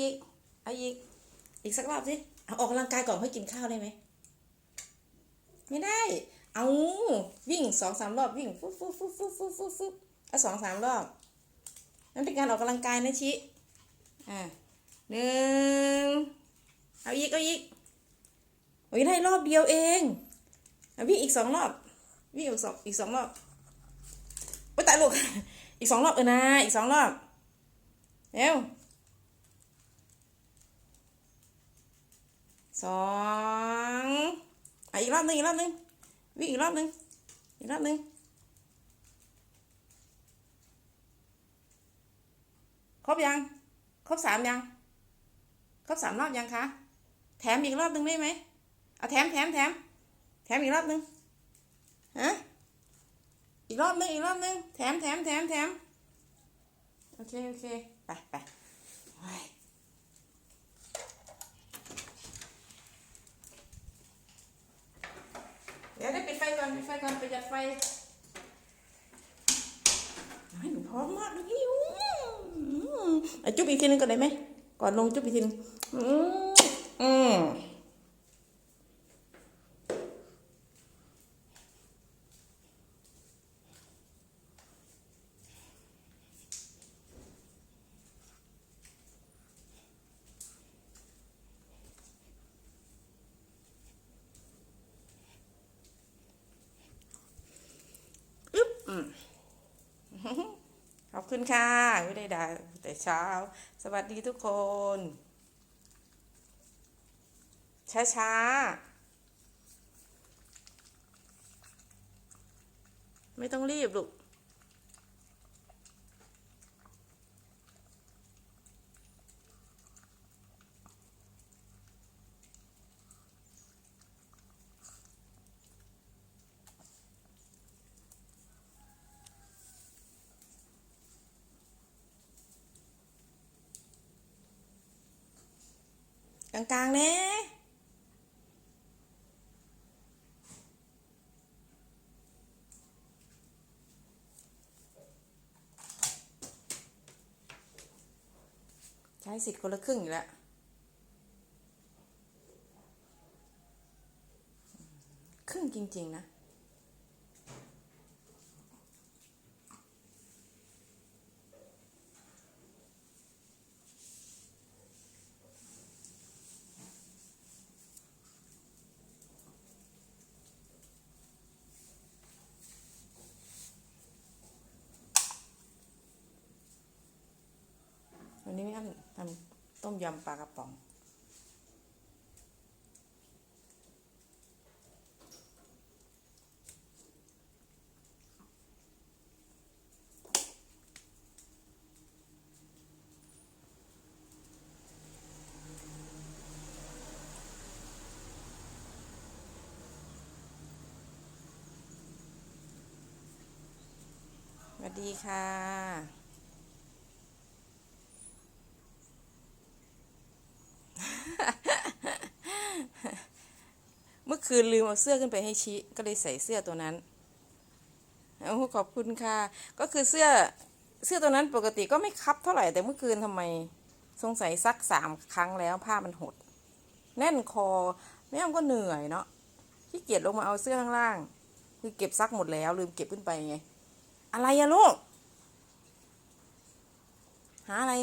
อีกเอาอีกเอาอีก อีกสักรอบสิเอาออกกำลังกายก่อนค่อยกินข้าวได้ไหม ไม่ได้ เอาวิ่งสองสามรอบวิ่งฟุ๊บฟุ๊บฟุ๊บฟุ๊บฟุ๊บฟุ๊บฟุ๊บเอาสองสามรอบนั่นเป็นการออกกำลังกายนะชิอ่าหนึ่งเอาอีกเอาอีกโอ้ยได้รอบเดียวเองเอาวิ่งอีกสองรอบวิ่งอีกสองอีกสองรอบโอ้ยตายลูกอีกสองรอบเออนะอีกสองรอบเร็ว สองอะอีกรอบหนึ่งอีกรอบหนึ่งวิ่งอีกรอบหนึ่งอีกรอบหนึ่งครบยัง ครบสามยัง ครบสามรอบยังคะ แถมอีกรอบหนึ่งได้ไหมเอาแถมแถมแถมแถมอีกรอบหนึ่งฮะอีกรอบหนึงอีกรอบหนึงแถมแถมแถมแถมโอเคโอเคไปไปโอ้ย เดี๋ยวได้ปิดไฟก่อนปิดไฟก่อนประหยัดไฟให้หนูพร้อมมากเลยหิวอืมอะจุ๊บอีกทีนึงก่อนได้ไหมก่อนลงจุ๊บอีกทีนึงอืมอืม อืมขอบคุณค่ะไม่ได้ด่าแต่เช้า สวัสดีทุกคน ช้าช้าๆไม่ต้องรีบลูก กลางๆนะใช้สิทธิ์คนละครึ่งอยู่แล้วครึ่งจริง ๆ นะ วันนี้แม่อ้ำทำ ต้มยำปลากระป๋อง สวัสดีค่ะ เมื่อลืมเอาเสื้อขึ้นไปให้ชิก็เลยใส่เสื้อตัวนั้นโอ้ขอบคุณค่ะ ก็คือเสื้อเสื้อตัวนั้นปกติก็ไม่คับเท่าไหร่แต่เมื่อคืนทำไมสงสัยซักสามครั้งแล้วผ้ามันหด แน่นคอแม่ก็เหนื่อยเนาะขี้เกียจลงมาเอาเสื้อข้างล่าง คือเก็บซักหมดแล้ว ลืมเก็บขึ้นไปไง อะไรอะลูกหาอะไร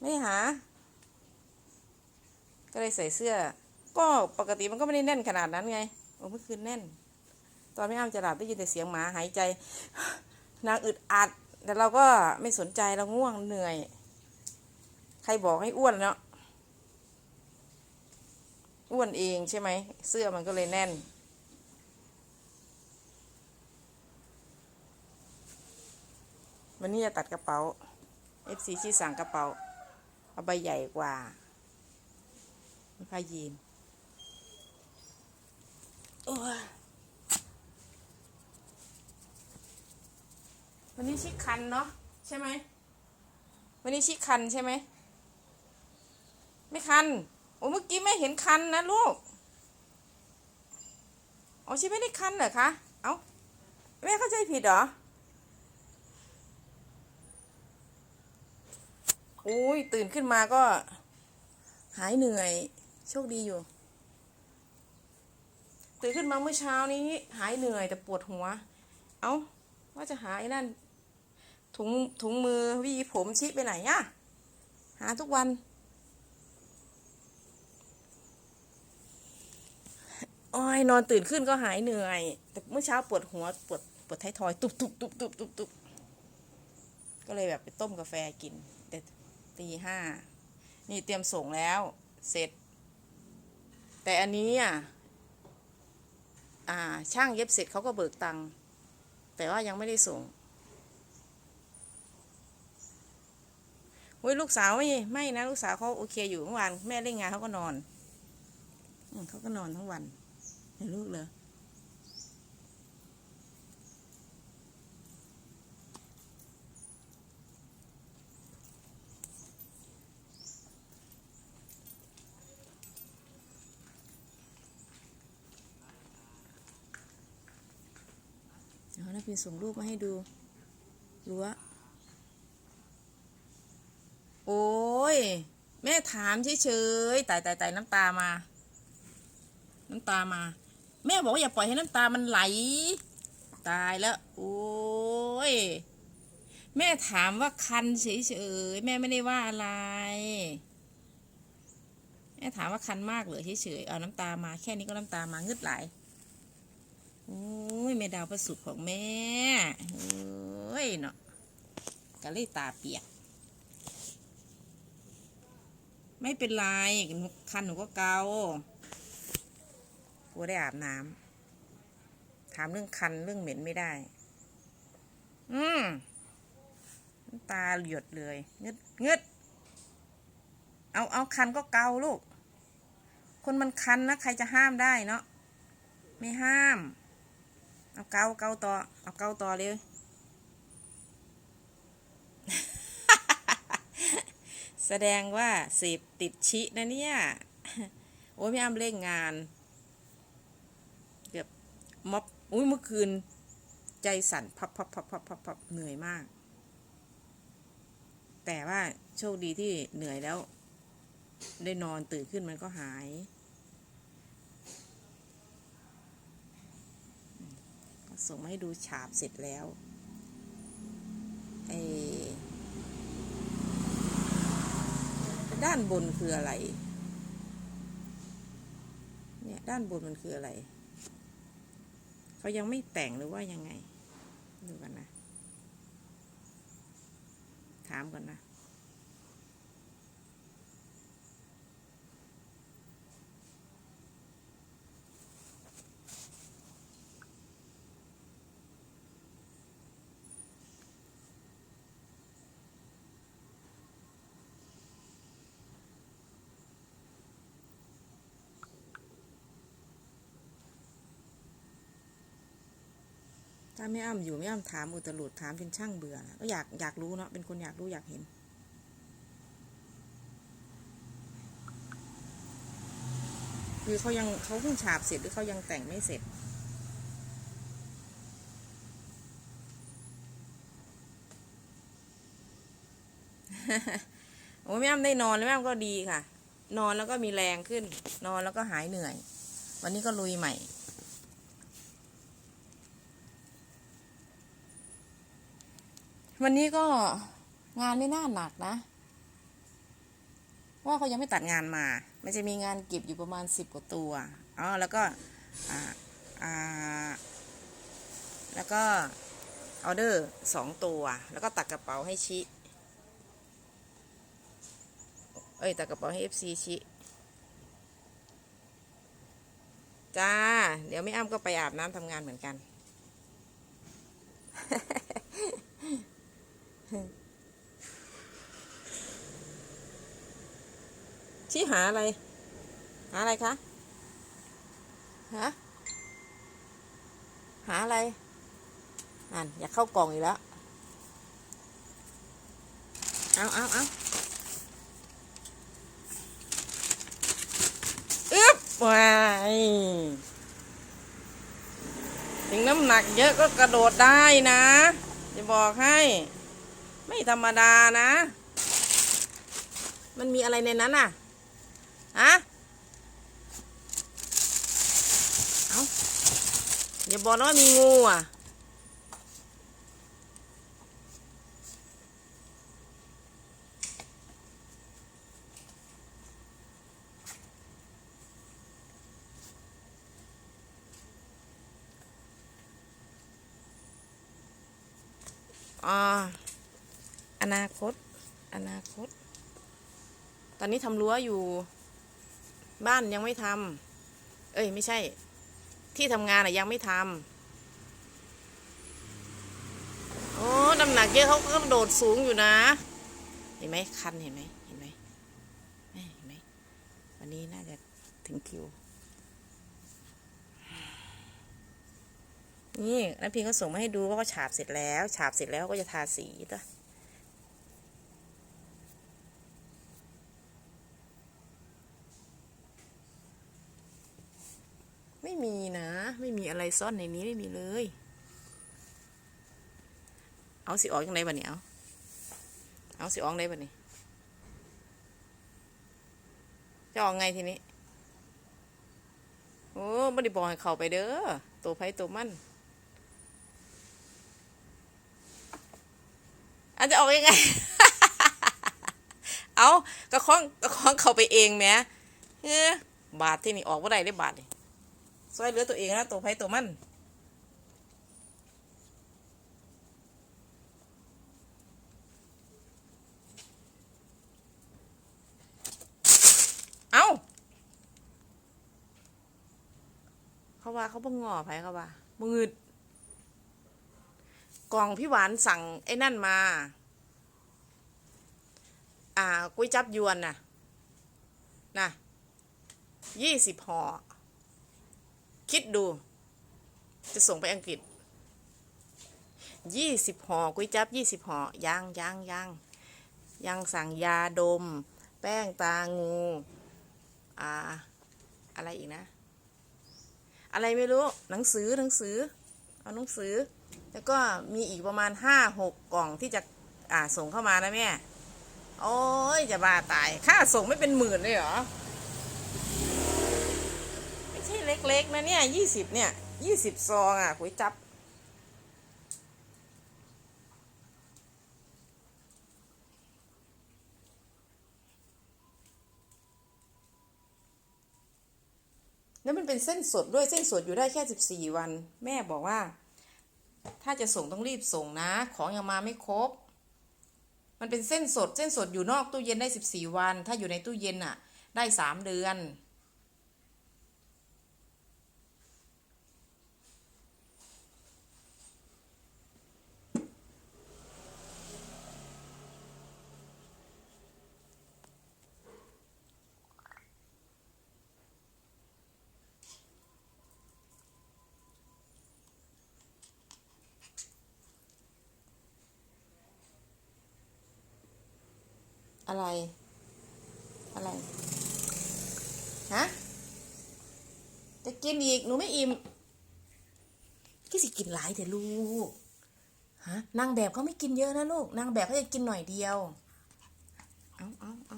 ไม่หา ก็เลยใส่เสื้อ ก็ปกติมันก็ไม่ได้แน่นขนาดนั้นไงโอ้เมื่อคืนแน่น ตอนไม่อ้ามจะหลับได้ยินแต่เสียงหมาหายใจ นางอึดอัด แต่เราก็ไม่สนใจเราง่วงเหนื่อย ใครบอกให้อ้วนเนาะอ้วนเองใช่ไหม เสื้อมันก็เลยแน่น วันนี้จะตัดกระเป๋า FC ชี้สั่งกระเป๋า เอาใบใหญ่กว่าไม่ผ้ายีน วันนี้ชิคคันเนาะใช่ไหม วันนี้ชิคคันใช่ไหม ไม่คัน โอ้เมื่อกี้ไม่เห็นคันนะลูกอ๋อชิไม่ได้คันเหรอคะ เอ้าแม่เข้าใจผิดเหรอโโอ้ยตื่นขึ้นมาก็ หายเหนื่อย โชคดีอยู่ ตื่นขึ้นมาเมื่อเช้านี้หายเหนื่อยแต่ปวดหัว เอ้าว่าจะหาไอ้นั่น ถุงถุงมือวีผมชิไปไหนอะหาทุกวัน โอ้ยนอนตื่นขึ้นก็หายเหนื่อย แต่เมื่อเช้าปวดหัวปวดปวดท้ายทอย ตุบตุบตุบตุบตุบตุบก็เลยแบบไปต้มกาแฟกิน แต่ตีห้า นี่เตรียมส่งแล้ว เสร็จ แต่อันนี้อะ ช่างเย็บเสร็จเขาก็เบิกตังค์แต่ว่ายังไม่ได้ส่งเฮ้ยลูกสาวไม่ไม่นะลูกสาวเขาโอเคอยู่เมื่อวานแม่เล่นงานเขาก็นอนอเขาก็นอนทั้งวันเห็นลูกเลย เอานะพี่ส่งรูปมาให้ดูรั้วโอ้ย แม่ถามเฉยๆตายตายตายน้ำตามา น้ำตามา แม่บอกว่าอย่าปล่อยให้น้ำตามันไหล ตายแล้ว โอ้ย แม่ถามว่าคันเฉยๆแม่ไม่ได้ว่าอะไร แม่ถามว่าคันมากเหรือเฉยๆเอาน้ำตามา แค่นี้ก็น้ำตามางึดไหล โอ้ยแม่ดาวประสุขของแม่โอ้ยเนาะกะเลยตาเปียก ไม่เป็นไรคันหนูก็เกากูได้อาบน้ำถามเรื่องคันเรื่องเหม็นไม่ได้ อืมตาหยดเลยงึดงึดเอาเอาคันก็เกาลูก คนมันคันนะ ใครจะห้ามได้เนาะไม่ห้าม เอาเกาเกาต่อ เอาเกาต่อเลย แสดงว่าสิบติดชินะเนี่ย โอ้ยพี่อ้ำเล่นงาน เกือบม็อบ อุ้ยเมื่อคืน ใจสั่นพับพับพับพับพับพับเหนื่อยมาก แต่ว่าโชคดีที่เหนื่อยแล้ว ได้นอนตื่นขึ้นมันก็หาย ส่งมาให้ดูฉาบเสร็จแล้วไอ้ด้านบนคืออะไร เนี่ยด้านบนมันคืออะไร เขายังไม่แต่งหรือว่ายังไง ดูกันนะ ถามก่อนนะาไม่อ้ำอยู่ไม่อ้ำถามอุตลุดถามจนช่างเบื่อนะก็อยากอยากรู้เนาะเป็นคนอยากรู้อยากเห็น คือเขายังเขาเพิ่งฉาบเสร็จหรือเขายังแต่งไม่เสร็จโอ้แม่อ้ำได้นอนแล้วแม่อ้ำก็ดีค่ะ นอนแล้วก็มีแรงขึ้น นอนแล้วก็หายเหนื่อย วันนี้ก็ลุยใหม่ วันนี้ก็งานไม่น่าหนักนะ ว่าเขายังไม่ตัดงานมา มันจะมีงานเก็บอยู่ประมาณสิบกว่าตัว อ๋อ แล้วก็ อ่า อ่า แล้วก็ออเดอร์สองตัว แล้วก็ตัดกระเป๋าให้ชิ เอ้ย ตัดกระเป๋าให้เอฟซีชิ จ้า เดี๋ยวไม่อ้ำก็ไปอาบน้ำทำงานเหมือนกัน ชี้หาอะไร หาอะไรคะ ฮะ หาอะไรอ่านอยากเข้ากล่องอีกแล้ว เอาเอาเอาอึ๊บวายถึงน้ำหนักเยอะก็กระโดดได้นะ จะบอกให้ ไม่ธรรมดานะ มันมีอะไรในนั้นอะฮะเอาอย่าบอกว่ามีงูอะ อ่าอ นาคต อนาคต ตอนนี้ทำรั้วอยู่ บ้านยังไม่ทำเอ้ย ไม่ใช่ ที่ทำงานอะยังไม่ทำโอ้น้ำหนักเยอะเขาก็โดดสูงอยู่นะ เห็นไหมคันเห็นไหมเห็นไหมเห็นไหมวันนี้น่าจะถึงคิวนี่น้ำพิงก็ส่งมาให้ดูว่าเขาฉาบเสร็จแล้ว ฉาบเสร็จแล้วก็จะทาสีตัว ม่มีนะ ไม่มีอะไรซ่อนในนี้ไม่มีเลย เอาสิออกยังไงบ้าเนี่ยเอาเอาสิออกยังไงบ้านี่จะออกไงทีนี้ โอ้ไม่ได้บอกให้เข้าไปเด้อ ตัวไผ่ตัวมันอันจะออกยังไง เอากระคองกระคองเข้าไปเองแหมเออบาทที่นี่ออกว่าได้ได้บาทนี่ ซอยเหลือตัวเองนะตัวไผตัวมันเอาเขาว่าเขาบ่งอไผเขาว่ามืดกล่องพี่หวานสั่งไอ้นั่นมา อ่าก๋วยจับยวนน่ะนะยี่สิบห่อ คิดดู จะส่งไปอังกฤษยี่สิบห่อก๋วยจับยี่สิบห่อย่างย่างย่างยังสั่งยาดม แป้งตางูอ่าอะไรอีกนะ อะไรไม่รู้หนังสือหนังสือ เอาหนังสือ แล้วก็มีอีกประมาณห้าหกกล่องที่จะอ่าส่งเข้ามานะแม่โอ้ยจะบ้าตาย ค่าส่งไม่เป็นหมื่นเลยเหรอ เล็กๆนะเนี่ยยี่สิบเนี่ยยี่สิบซองอะก๋วยจับ แล้วมันเป็นเส้นสดด้วยเส้นสดอยู่ได้แค่สิบสี่วัน แม่บอกว่า ถ้าจะส่งต้องรีบส่งนะ ของยังมาไม่ครบ มันเป็นเส้นสด เส้นสดอยู่นอกตู้เย็นได้สิบสี่วัน ถ้าอยู่ในตู้เย็นอะ ได้สามเดือน อะไร อะไร ฮะ จะกินอีก หนูไม่อิ่มกี่สิกินหลายเถอะลูก ฮะ นางแบบเขาไม่กินเยอะนะลูก นางแบบเขาจะกินหน่อยเดียว เอาเอาเอา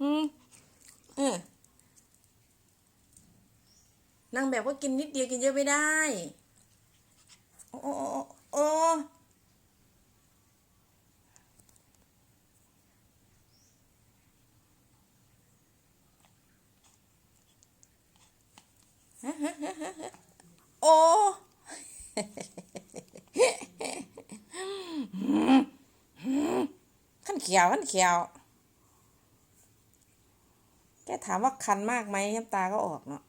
อืม เออนางแบบก็กินนิดเดียวกินเยอะไม่ได้ โอ้โอ้โอ้ โอ้โอ้ขั้นเขียวขั้นเขียว แกถามว่าคันมากไหมน้ำตาก็ออกเนาะ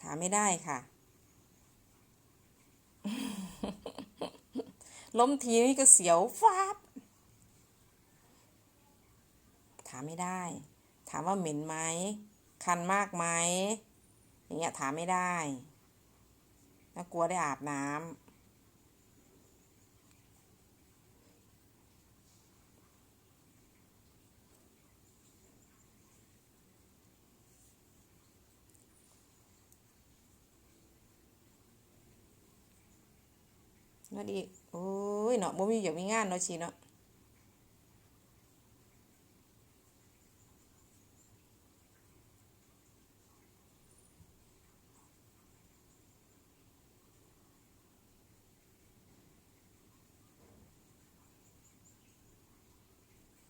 ถามไม่ได้ค่ะ ล้มทีนี่ก็เสียวฟาบ ถามไม่ได้ ถามว่าเหม็นไหม คันมากไหม อย่างเงี้ยถามไม่ได้น่ากลัวได้อาบน้ำนั่นอีโอ้ยเนาะบ่มีอยากมีงานเนาะชีเนาะ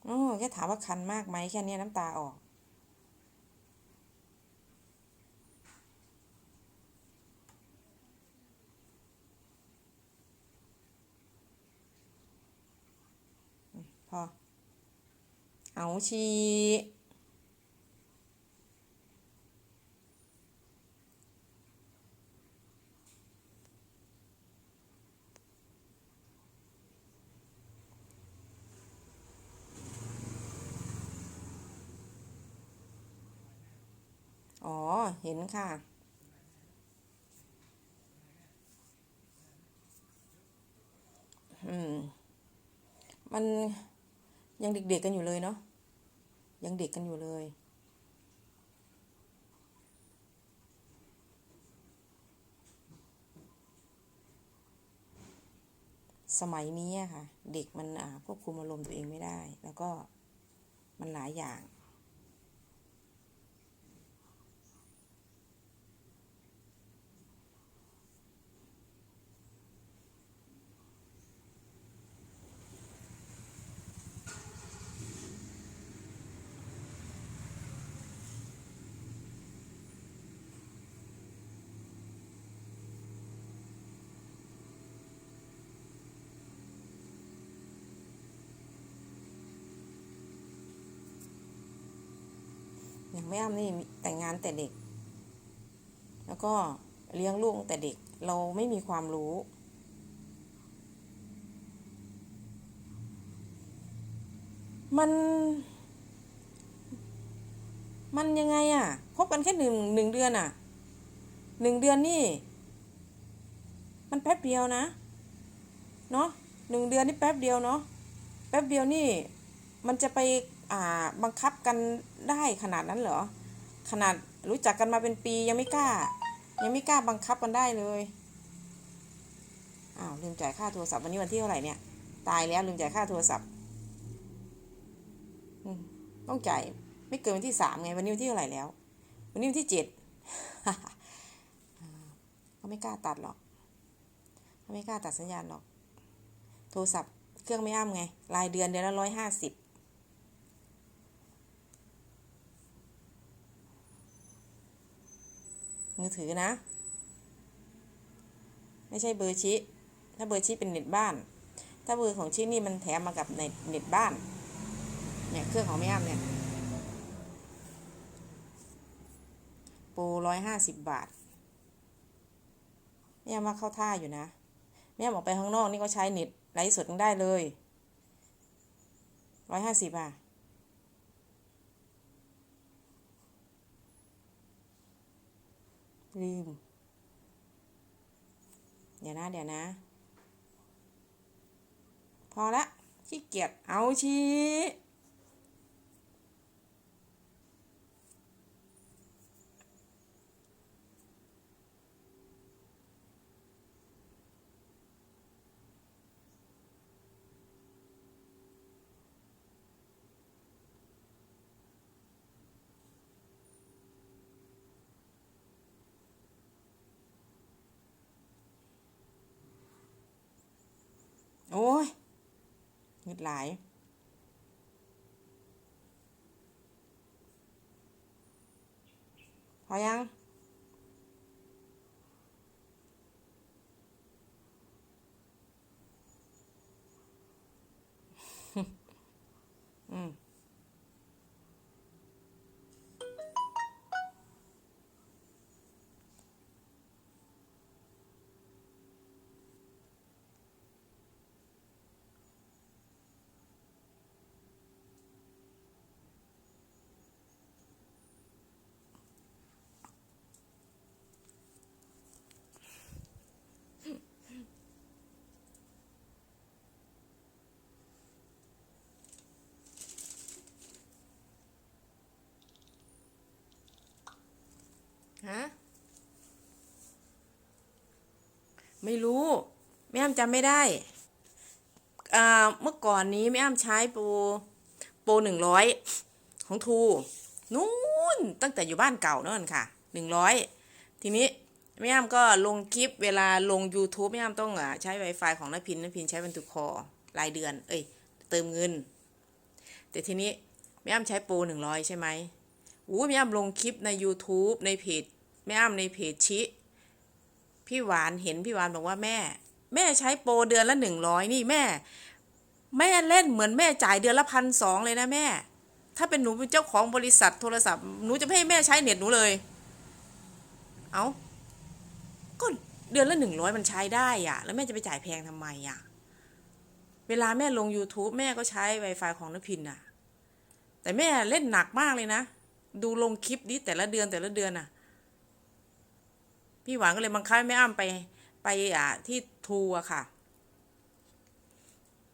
อ๋อแค่ถามว่าคันมากไหมแค่เนี้ยน้ำตาออก พอ เอาชีอ๋อ เห็นค่ะ อืม มันยังเด็กๆกันอยู่เลยเนาะ ยังเด็กกันอยู่เลยสมัยนี้อะค่ะ เด็กมันควบคุมอารมณ์ตัวเองไม่ได้ แล้วก็มันหลายอย่าง แม่อ้ำนี่แต่งงานแต่เด็ก แล้วก็เลี้ยงลูกแต่เด็กเราไม่มีความรู้ มัน มันยังไงอะคบกันแค่หนึ่งหนึ่งเดือนอะหนึ่งเดือนนี่ มันแป๊บเดียวนะ เนาะหนึ่งเดือนนี่แป๊บเดียวเนาะแป๊บเดียวนี่ มันจะไป บังคับกันได้ขนาดนั้นเหรอ ขนาดรู้จักกันมาเป็นปียังไม่กล้า ยังไม่กล้าบังคับกันได้เลยอ้าวลืมจ่ายค่าโทรศัพท์วันนี้วันที่เท่าไหร่เนี่ย ตายแล้วลืมจ่ายค่าโทรศัพท์ต้องจ่ายไม่เกินวันที่สามไงวันนี้วันที่เท่าไหร่แล้ว วันนี้วันที่เจ็ดเขาไม่กล้าตัดหรอกเขาไม่กล้าตัดสัญญาณหรอก โทรศัพท์เครื่องไม่อ้ำไง รายเดือนเดือนละร้อยห้าสิบ มือถือนะ ไม่ใช่เบอร์ชิถ้าเบอร์ชิเป็นเน็ตบ้าน ถ้าเบอร์ของชินี่มันแถมมากับเน็ตเน็ตบ้าน เนี่ยเครื่องของแม่อ้ำเนี่ยโปรร้อยห้าสิบบาทแม่อ้ำว่าเข้าท่าอยู่นะ แม่อ้ำออกไปข้างนอกนี่ก็ใช้เน็ตไลฟ์สดได้เลยร้อยห้าสิบอะ ลืมเดี๋ยวนะ เดี๋ยวนะ พอละขี้เกียจเอาชี้ ดหลายพอยัง อืม ฮะ ไม่รู้ แม่อ้ำจำไม่ได้อ่าเมื่อก่อนนี้แม่อ้ำใช้โปรโปรหนึ่งร้อยของทูนู้นตั้งแต่อยู่บ้านเก่านั่นค่ะหนึ่งร้อยทีนี้แม่อ้ำก็ลงคลิปเวลาลง YouTube แม่อ้ำต้องอใช้ Wi-Fi ของนพินนพินใช้บรรทุกคอรายเดือน เอ้ย เติมเงิน แต่ทีนี้แม่อ้ำใช้โปรหนึ่งร้อยใช่ไหมอู้แม่อ้ำลงคลิปใน YouTube ในเพจ แม่อ้ำในเพจชิพี่หวานเห็นพี่หวานบอกว่าแม่ แม่ใช้โปรเดือนละหนึ่งร้อยนี่แม่ แม่เล่นเหมือนแม่จ่ายเดือนละพันสองเลยนะแม่ ถ้าเป็นหนูเป็นเจ้าของบริษัทโทรศัพท์หนูจะไม่ให้แม่ใช้เน็ตหนูเลย เอาก็เดือนละหนึ่งร้อยมันใช้ได้อะแล้วแม่จะไปจ่ายแพงทำไมอะเวลาแม่ลง YouTube แม่ก็ใช้ Wi-Fi ของนพินอะแต่แม่เล่นหนักมากเลยนะ ดูลงคลิปนี้แต่ละเดือนแต่ละเดือนอะ พี่หวานก็เลยบังคับแม่อ้ำไปไปอ่าที่ทูอะค่ะ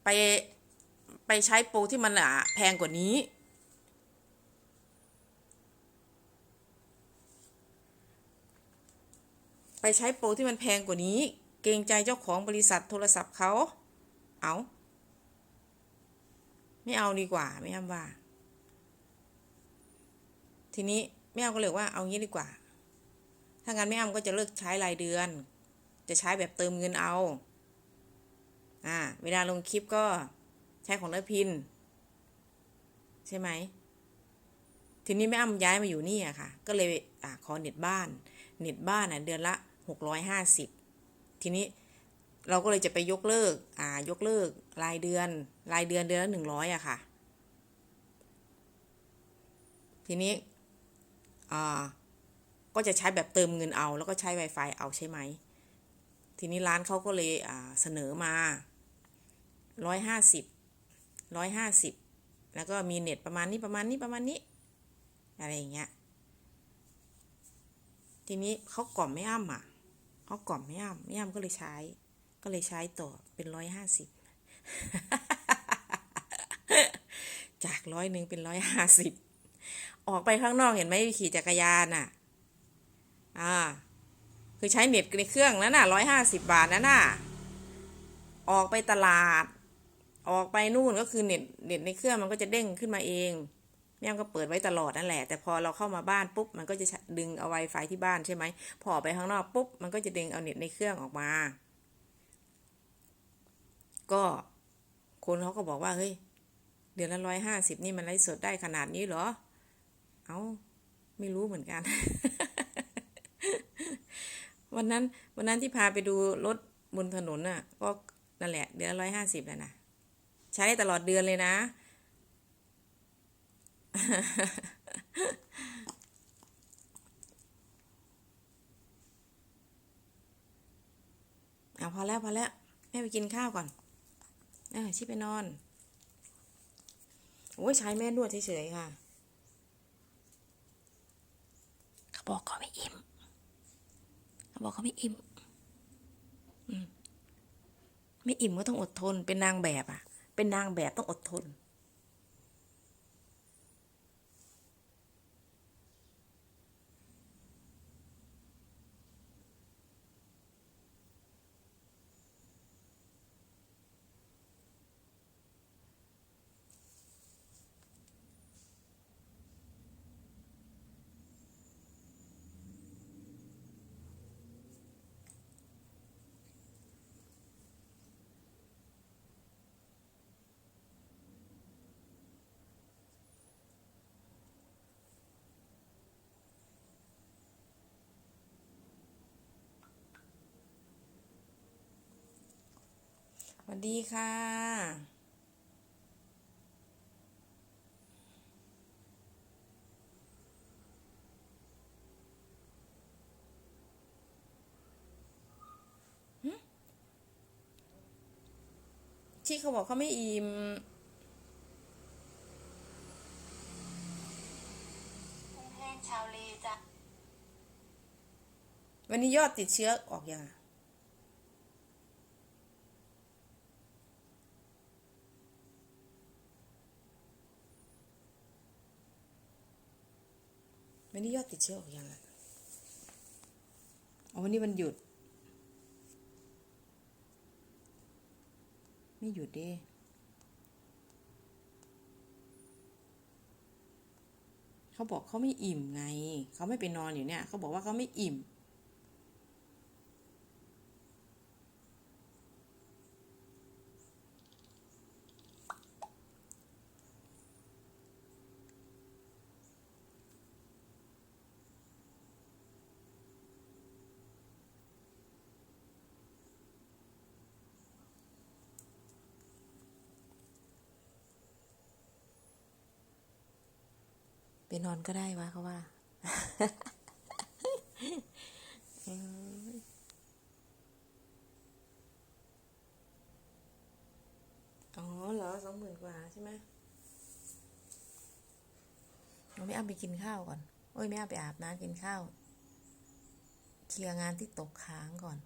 ไปไปใช้โปรที่มันอะแพงกว่านี้ ไปใช้โปรที่มันแพงกว่านี้ เกรงใจเจ้าของบริษัทโทรศัพท์เขา เอาไม่เอาดีกว่าไม่อ้ำว่า ทีนี้แม่ก็เลยว่าเอางี้ดีกว่า ถ้างั้นแม่อ้ำก็จะเลิกใช้รายเดือน จะใช้แบบเติมเงินเอา อ่า เวลาลงคลิปก็ใช้ของเนพิน ใช่ไหม ทีนี้แม่อ้ำย้ายมาอยู่นี่อะค่ะ ก็เลยอ่าขอเน็ตบ้าน เน็ตบ้านอะเดือนละหกร้อยห้าสิบ ทีนี้เราก็เลยจะไปยกเลิก อ่า ยกเลิก รายเดือน รายเดือนเดือนละหนึ่งร้อยอะค่ะ ทีนี้ อ่า ก็จะใช้แบบเติมเงินเอา แล้วก็ใช้ Wi-Fi เอาใช่ไหม ทีนี้ร้านเขาก็เลยเสนอมาร้อยห้าสิบร้อยห้าสิบแล้วก็มีเน็ตประมาณนี้ประมาณนี้ประมาณนี้ อะไรอย่างเงี้ย ทีนี้เขากล่อมไม่อ้ำอะเขากล่อมไม่อ้ำไม่อ้ำก็เลยใช้ ก็เลยใช้ต่อเป็นร้อยห้าสิบจากร้อยหนึ่งเป็นร้อยห้าสิบออกไปข้างนอกเห็นไหมขี่จักรยานอะ อ่าคือใช้เน็ตในเครื่องนั้นน่ะร้อยห้าสิบบาทนั่นน่ะออกไปตลาด ออกไปนู่นก็คือเน็ตเน็ตในเครื่องมันก็จะเด้งขึ้นมาเองแม่ก็เปิดไว้ตลอดนั่นแหละ แต่พอเราเข้ามาบ้านปุ๊บมันก็จะดึงเอา Wi-Fi ที่บ้านใช่ไหมพอออกไปข้างนอกปุ๊บมันก็จะดึงเอาเน็ตในเครื่องออกมา ก็คนเขาก็บอกว่าเฮ้ยเดือนละร้อยห้าสิบนี่มันไลฟ์สดได้ขนาดนี้เหรอ เอ้าไม่รู้เหมือนกัน วันนั้น วันนั้นที่พาไปดูรถบนถนนน่ะ ก็นั่นแหละ เดือนร้อยห้าสิบแล้วนะใช้ตลอดเดือนเลยนะ เอาพอแล้วพอแล้วแม่ไปกินข้าวก่อนเออชิไปนอน โอ้ยใช้แม่นวดเฉยๆค่ะ เขาบอกเขาไม่อิ่ม บอกเขาไม่อิ่มไม่อิ่มก็ต้องอดทน เป็นนางแบบอะเป็นนางแบบต้องอดทน สวัสดีค่ะ ที่เขาบอกเขาไม่อิ่มกุ้งแห้งชาวเลจ้ะวันนี้ยอดติดเชื้อออกยัง อะวันนี้ยอดติดเชื้อออกยังอะอ๋อวันนี้มันหยุด ไม่หยุดดิเขาบอกเขาไม่อิ่มไง เขาไม่ไปนอนอยู่เนี่ย เขาบอกว่าเขาไม่อิ่ม ไปนอนก็ได้วะเขาว่าอ๋อเหรอสองหมื่นกว่าใช่ไหมเราไม่เอาไปกินข้าวก่อน โอ้ยไม่เอาไปอาบน้ำกินข้าว เคลียร์งานที่ตกค้างก่อน